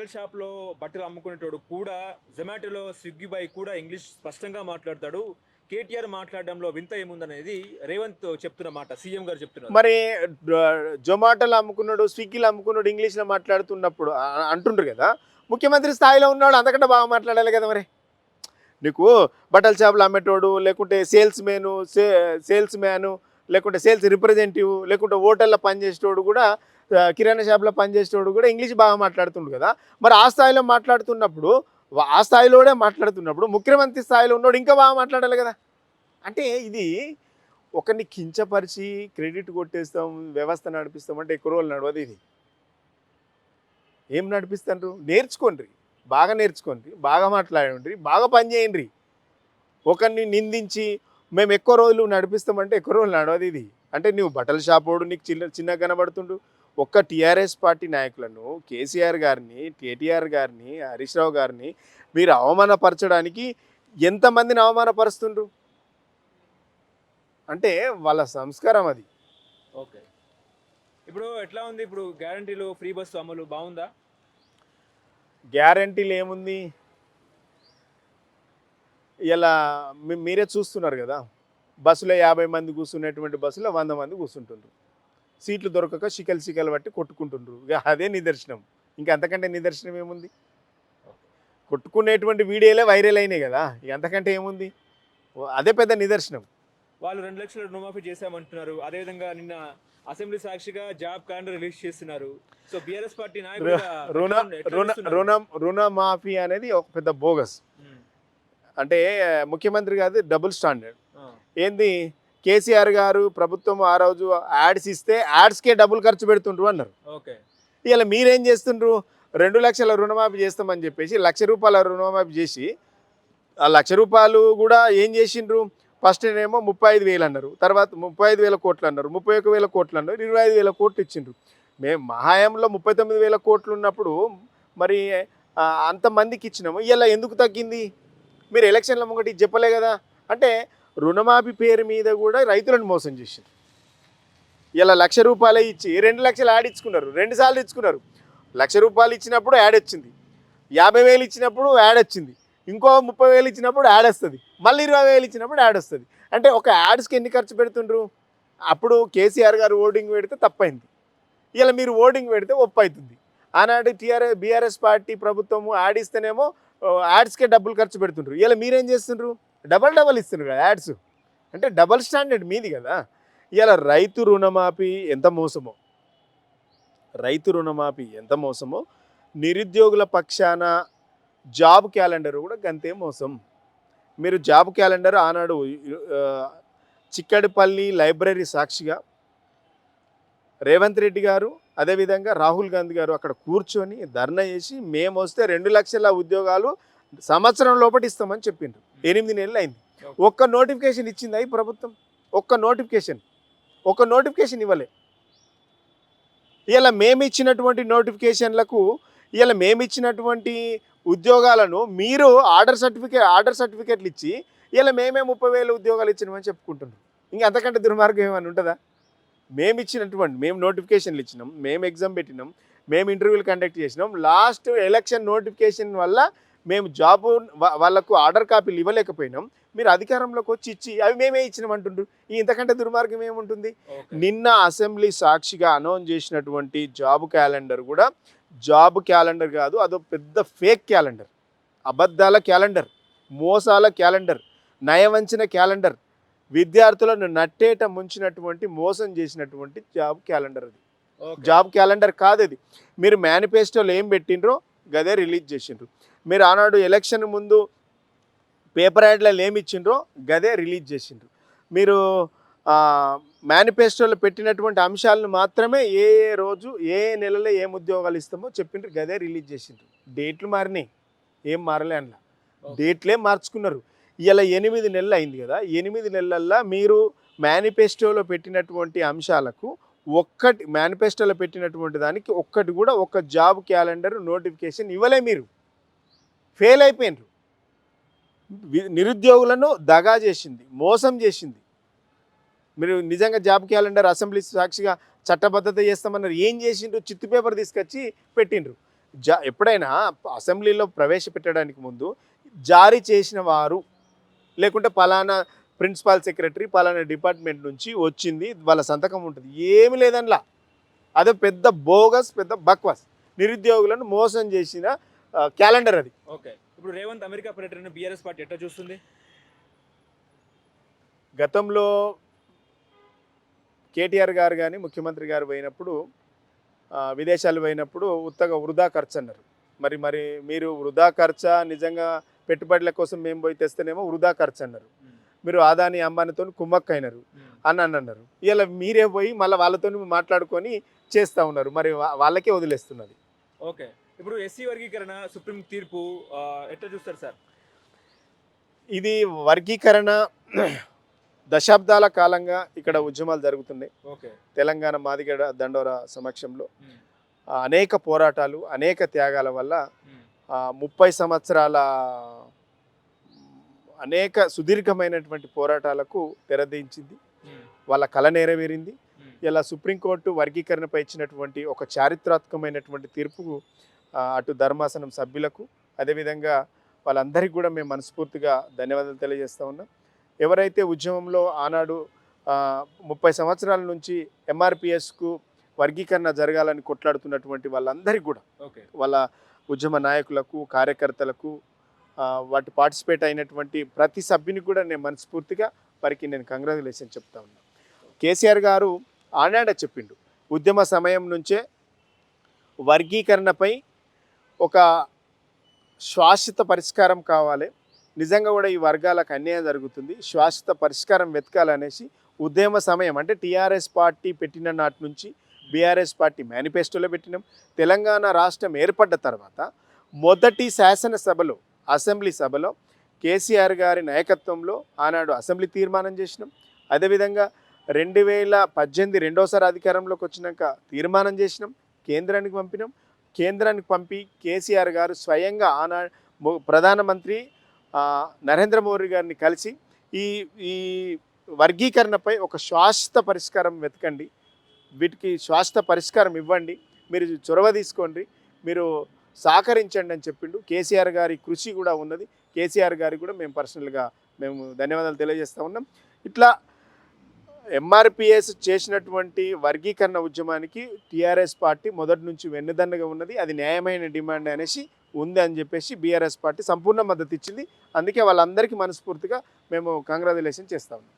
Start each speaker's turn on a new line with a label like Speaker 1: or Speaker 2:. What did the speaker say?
Speaker 1: బట్టల షాప్లో బట్టలు అమ్ముకునేటోడు కూడా జొమాటోలో స్విగ్గీ బాయ్ కూడా ఇంగ్లీష్ స్పష్టంగా మాట్లాడతాడు. కేటీఆర్ మాట్లాడడంలో వింత ఏముందనేది రేవంత్ చెప్తున్న మాట సీఎం గారు చెప్తున్నారు
Speaker 2: మరి జొమాటోలో అమ్ముకున్నాడు స్విగ్గీలో అమ్ముకున్నాడు ఇంగ్లీష్లో మాట్లాడుతున్నప్పుడు అంటుండ్రు కదా ముఖ్యమంత్రి స్థాయిలో ఉన్నాడు అంతకంటే బాగా మాట్లాడాలి కదా మరి. నీకు బట్టల షాపులు అమ్మేటోడు లేకుంటే సేల్స్ మేను సేల్స్ మ్యాను లేకుంటే సేల్స్ రిప్రజెంటేటివ్ లేకుంటే హోటల్లో పనిచేసేటోడు కూడా కిరాణా షాప్లో పనిచేసేటోడు కూడా ఇంగ్లీష్ బాగా మాట్లాడుతుండు కదా. మరి ఆ స్థాయిలో మాట్లాడుతున్నప్పుడు ఆ స్థాయిలోనే మాట్లాడుతున్నప్పుడు ముఖ్యమంత్రి స్థాయిలో ఉన్నాడు ఇంకా బాగా మాట్లాడాలి కదా. అంటే ఇది ఒకరిని కించపరిచి క్రెడిట్ కొట్టేస్తాం వ్యవస్థ నడిపిస్తాం అంటే ఎక్కువ రోజులు నడవదు ఇది. ఏం నడిపిస్తారు నేర్చుకోండి బాగా నేర్చుకోండి బాగా మాట్లాడండి బాగా పని చేయండి ఒకరిని నిందించి మేము ఎక్కువ రోజులు నడిపిస్తామంటే ఎక్కువ రోజులు నడవదు ఇది. అంటే నువ్వు బట్టల షాపోడు నీకు చిన్న చిన్నగా కనబడుతుండు. ఒక్క టీఆర్ఎస్ పార్టీ నాయకులను కేసీఆర్ గారిని కేటీఆర్ గారిని హరీష్ రావు గారిని మీరు అవమానపరచడానికి ఎంతమందిని అవమానపరుస్తుండ్రు? అంటే వాళ్ళ సంస్కారం అది.
Speaker 1: ఓకే. ఇప్పుడు ఎట్లా ఉంది? ఇప్పుడు గ్యారంటీలు ఫ్రీ బస్సు అమలు బాగుందా?
Speaker 2: గ్యారంటీలు ఏముంది? ఇలా మీరే చూస్తున్నారు కదా. బస్సులో యాభై మంది కూర్చునేటువంటి బస్సులో వంద మంది కూర్చుంటుండ్రు. సీట్లు దొరకక చికలు చికలు పట్టి కొట్టుకుంటుండ్రు. ఇక అదే నిదర్శనం. ఇంకా అంతకంటే నిదర్శనం ఏముంది? కొట్టుకునేటువంటి వీడియోలే వైరల్ అయినాయి కదా. ఇక అంతకంటే ఏముంది? అదే పెద్ద నిదర్శనం.
Speaker 1: వాళ్ళు రెండు లక్షల రుణమాఫీ చేశామంటున్నారు. అదేవిధంగా నిన్న అసెంబ్లీ సాక్షిగా జాబ్ క్యాలెండర్ రిలీజ్ చేస్తున్నారు. సో బీఆర్ఎస్ పార్టీ నాయకులు
Speaker 2: రుణ రుణ రుణమాఫీ అనేది ఒక పెద్ద బోగస్. అంటే ముఖ్యమంత్రి కాదు డబుల్ స్టాండర్డ్. ఏంది? కేసీఆర్ గారు ప్రభుత్వం ఆ రోజు యాడ్స్ ఇస్తే యాడ్స్కే డబ్బులు ఖర్చు పెడుతుండ్రు అన్నారు.
Speaker 1: ఓకే.
Speaker 2: ఇలా మీరేం చేస్తుండ్రు? రెండు లక్షల రుణమాఫీ చేస్తామని చెప్పేసి లక్ష రూపాయల రుణమాఫీ చేసి ఆ లక్ష రూపాయలు కూడా ఏం చేసిండ్రు? ఫస్ట్ ఏమో ముప్పై ఐదు వేలు అన్నారు. తర్వాత ముప్పై ఐదు వేల కోట్లు అన్నారు. ముప్పై ఒక వేల కోట్లు అన్నారు. ఇరవై ఐదు వేల కోట్లు ఇచ్చిండ్రు. మేము మహాయంలో ముప్పై తొమ్మిది వేల కోట్లు ఉన్నప్పుడు మరి అంతమందికి ఇచ్చినాము. ఇలా ఎందుకు తగ్గింది? మీరు ఎలక్షన్ల ముంగటి చెప్పలే కదా. అంటే రుణమాఫీ పేరు మీద కూడా రైతులను మోసం చేసింది. ఇలా లక్ష రూపాయలే ఇచ్చి రెండు లక్షలు యాడ్ ఇచ్చుకున్నారు? రెండు సార్లు ఇచ్చుకున్నారు. లక్ష రూపాయలు ఇచ్చినప్పుడు యాడ్ వచ్చింది. యాభై వేలు ఇచ్చినప్పుడు యాడ్ వచ్చింది. ఇంకో ముప్పై వేలు ఇచ్చినప్పుడు యాడ్ వస్తుంది. మళ్ళీ ఇరవై వేలు ఇచ్చినప్పుడు యాడ్ వస్తుంది. అంటే ఒక యాడ్స్కి ఎన్ని ఖర్చు పెడుతుండ్రు? అప్పుడు కేసీఆర్ గారు ఓటింగ్ పెడితే తప్పైంది. ఇలా మీరు ఓటింగ్ పెడితే ఒప్పు అవుతుంది ఆనాడు టీఆర్ఎస్ బీఆర్ఎస్ పార్టీ ప్రభుత్వము యాడ్ ఇస్తేనేమో యాడ్స్కే డబ్బులు ఖర్చు పెడుతుండ్రు. ఇలా మీరేం చేస్తుండ్రు? డబల్ డబల్ ఇస్తుండ్రు కదా యాడ్స్ అంటే డబల్ స్టాండర్డ్ మీది కదా. ఇలా రైతు రుణమాఫీ ఎంత మోసమో? రైతు రుణమాఫీ ఎంత మోసమో? నిరుద్యోగుల పక్షాన జాబ్ క్యాలెండర్ కూడా గంతే మోసం. మీరు జాబ్ క్యాలెండర్ ఆనాడు చిక్కడిపల్లి లైబ్రరీ సాక్షిగా రేవంత్ రెడ్డి గారు అదేవిధంగా రాహుల్ గాంధీ గారు అక్కడ కూర్చొని ధర్నా చేసి మేము వస్తే రెండు లక్షల ఉద్యోగాలు సంవత్సరం లోపటి ఇస్తామని చెప్పిండ్రు. ఎనిమిది నెలలు అయింది. ఒక్క నోటిఫికేషన్ ఇచ్చిందా ఈ ప్రభుత్వం? ఒక్క నోటిఫికేషన్. ఒక్క నోటిఫికేషన్ ఇవ్వలే. ఇలా మేము ఇచ్చినటువంటి నోటిఫికేషన్లకు ఇలా మేము ఇచ్చినటువంటి ఉద్యోగాలను మీరు ఆర్డర్ సర్టిఫికేట్ ఆర్డర్ సర్టిఫికేట్లు ఇచ్చి ఇలా మేమే ముప్పై వేల ఉద్యోగాలు ఇచ్చినామని చెప్పుకుంటున్నాం. ఇంకా అంతకంటే దుర్మార్గం ఏమైనా ఉంటుందా? మేము ఇచ్చినటువంటి మేము నోటిఫికేషన్లు ఇచ్చినాం మేము ఎగ్జామ్ పెట్టినాం మేము ఇంటర్వ్యూలు కండక్ట్ చేసినాం. లాస్ట్ ఎలక్షన్ నోటిఫికేషన్ వల్ల మేము జాబ్ వాళ్ళకు ఆర్డర్ కాపీలు ఇవ్వలేకపోయినాం. మీరు అధికారంలోకి వచ్చి ఇచ్చి అవి మేమే ఇచ్చినాం అంటుండ్రు ఇంతకంటే దుర్మార్గం ఏముంటుంది. నిన్న అసెంబ్లీ సాక్షిగా అనౌన్స్ చేసినటువంటి జాబ్ క్యాలెండర్ కూడా జాబ్ క్యాలెండర్ కాదు అదో పెద్ద ఫేక్ క్యాలెండర్. అబద్ధాల క్యాలెండర్ మోసాల క్యాలెండర్ నయవంచిన క్యాలెండర్. విద్యార్థులను నట్టేట ముంచినటువంటి మోసం చేసినటువంటి జాబ్ క్యాలెండర్ అది. జాబ్ క్యాలెండర్ కాదు అది మీరు మేనిఫెస్టోలో ఏం పెట్టిండ్రో గదే రిలీజ్ చేసిండ్రు. మీరు ఆనాడు ఎలక్షన్ ముందు పేపర్ యాడ్లలో ఏమి ఇచ్చిండ్రో గదే రిలీజ్ చేసిండ్రు. మీరు మేనిఫెస్టోలో పెట్టినటువంటి అంశాలను మాత్రమే ఏ ఏ రోజు ఏ నెలలో ఏం ఉద్యోగాలు ఇస్తామో చెప్పిండ్రు గదే రిలీజ్ చేసిండ్రు. డేట్లు మారినాయి. ఏం మారలే అందులో
Speaker 1: ఓకే.
Speaker 2: డేట్లే మార్చుకున్నారు. ఇలా ఎనిమిది నెలలు అయింది కదా ఎనిమిది నెలల్లో మీరు మేనిఫెస్టోలో పెట్టినటువంటి అంశాలకు ఒక్కటి మేనిఫెస్టోలో పెట్టినటువంటి దానికి ఒక్కటి కూడా ఒక జాబ్ క్యాలెండర్ నోటిఫికేషన్ ఇవ్వలే మీరు. ఫెయిల్ అయిపోయినరు. నిరుద్యోగులను దగా చేసింది మోసం చేసింది. మీరు నిజంగా జాబ్ క్యాలెండర్ అసెంబ్లీ సాక్షిగా చట్టబద్ధత చేస్తామన్నారు ఏం చేసిండ్రు? చిత్తు పేపర్ తీసుకొచ్చి పెట్టిండ్రు జా ఎప్పుడైనా అసెంబ్లీలో ప్రవేశపెట్టడానికి ముందు జారీ చేసిన వారు లేకుంటే పలానా ప్రిన్సిపాల్ సెక్రటరీ పలానా డిపార్ట్మెంట్ నుంచి వచ్చింది వాళ్ళ సంతకం ఉంటుంది. ఏమి లేదనిలా. అదే పెద్ద బోగస్ పెద్ద బక్వాస్. నిరుద్యోగులను మోసం చేసిన క్యాలెండర్ అది.
Speaker 1: ఓకే. ఇప్పుడు రేవంత్ అమెరికా పర్యటన బీఆర్ఎస్ పార్టీ ఎట్లా చూస్తుంది?
Speaker 2: గతంలో కేటీఆర్ గారు కానీ ముఖ్యమంత్రి గారు పోయినప్పుడు విదేశాలు పోయినప్పుడు ఉత్తగా వృధా ఖర్చు అన్నారు. మరి మరి మీరు వృధా ఖర్చా? నిజంగా పెట్టుబడుల కోసం మేము పోయి తెస్తేనేమో వృధా ఖర్చు అన్నారు మీరు ఆదాని అంబానీతో కుమ్మక్క అయినారు అని అని అన్నారు ఇలా మీరే పోయి మళ్ళీ వాళ్ళతో మాట్లాడుకొని చేస్తూ ఉన్నారు. మరి వాళ్ళకే వదిలేస్తున్నది.
Speaker 1: ఓకే. ఇప్పుడు ఎస్సీ వర్గీకరణ సుప్రీం తీర్పు ఎట్లా చూస్తారు సార్?
Speaker 2: ఇది వర్గీకరణ దశాబ్దాల కాలంగా ఇక్కడ ఉద్యమాలు జరుగుతున్నాయి.
Speaker 1: ఓకే.
Speaker 2: తెలంగాణ మాదిగడ దండోర సమక్షంలో. అనేక పోరాటాలు అనేక త్యాగాల వల్ల ముప్పై సంవత్సరాల అనేక సుదీర్ఘమైనటువంటి పోరాటాలకు తెరదించింది. వాళ్ళ కళ నెరవేరింది. ఇలా సుప్రీంకోర్టు వర్గీకరణపై ఇచ్చినటువంటి ఒక చారిత్రాత్మకమైనటువంటి తీర్పుకు ఆ, అటు ధర్మాసనం సభ్యులకు అదేవిధంగా వాళ్ళందరికీ కూడా మేము మనస్ఫూర్తిగా ధన్యవాదాలు తెలియజేస్తా ఉన్నాం. ఎవరైతే ఉద్యమంలో ఆనాడు ముప్పై సంవత్సరాల నుంచి ఎంఆర్పిఎస్కు వర్గీకరణ జరగాలని కొట్లాడుతున్నటువంటి వాళ్ళందరికీ కూడా
Speaker 1: ఓకే
Speaker 2: వాళ్ళ ఉద్యమ నాయకులకు కార్యకర్తలకు వాటి పార్టిసిపేట్ అయినటువంటి ప్రతి సభ్యుని కూడా నేను మనస్ఫూర్తిగా వారికి నేను కంగ్రాచులేషన్ చెప్తా ఉన్నాను కేసీఆర్ గారు ఆనాడ చెప్పిండు ఉద్యమ సమయం నుంచే వర్గీకరణపై ఒక శాశ్వత పరిష్కారం కావాలి. నిజంగా కూడా ఈ వర్గాలకు అన్యాయం జరుగుతుంది. శాశ్వత పరిష్కారం వెతకాలనేసి ఉద్యమ సమయం అంటే టీఆర్ఎస్ పార్టీ పెట్టిన నాటి నుంచి బీఆర్ఎస్ పార్టీ మేనిఫెస్టోలో పెట్టినాం. తెలంగాణ రాష్ట్రం ఏర్పడ్డ తర్వాత మొదటి శాసనసభలో అసెంబ్లీ సభలో కేసీఆర్ గారి నాయకత్వంలో ఆనాడు అసెంబ్లీ తీర్మానం చేసినాం. అదేవిధంగా రెండు వేల పద్దెనిమిది రెండోసారి అధికారంలోకి వచ్చినాక తీర్మానం చేసినాం. కేంద్రానికి పంపినాం. కేంద్రానికి పంపి కేసీఆర్ గారు స్వయంగా ఆనా ప్రధానమంత్రి నరేంద్ర మోడీ గారిని కలిసి ఈ ఈ వర్గీకరణపై ఒక శాశ్వత పరిష్కారం వెతకండి. వీటికి శాశ్వత పరిష్కారం ఇవ్వండి. మీరు చొరవ తీసుకోండి. మీరు సహకరించండి అని చెప్పిండు. కేసీఆర్ గారి కృషి కూడా ఉన్నది. కేసీఆర్ గారికి కూడా మేము పర్సనల్గా మేము ధన్యవాదాలు తెలియజేస్తూ ఉన్నాం. ఇట్లా ఎంఆర్పిఎస్ చేసినటువంటి వర్గీకరణ ఉద్యమానికి టీఆర్ఎస్ పార్టీ మొదటి నుంచి వెన్నుదన్నగా ఉన్నది. అది న్యాయమైన డిమాండ్ అనేసి ఉంది అని చెప్పేసి బీఆర్ఎస్ పార్టీ సంపూర్ణ మద్దతు ఇచ్చింది. అందుకే వాళ్ళందరికీ మనస్ఫూర్తిగా మేము కంగ్రాచులేషన్ చేస్తా ఉన్నాం.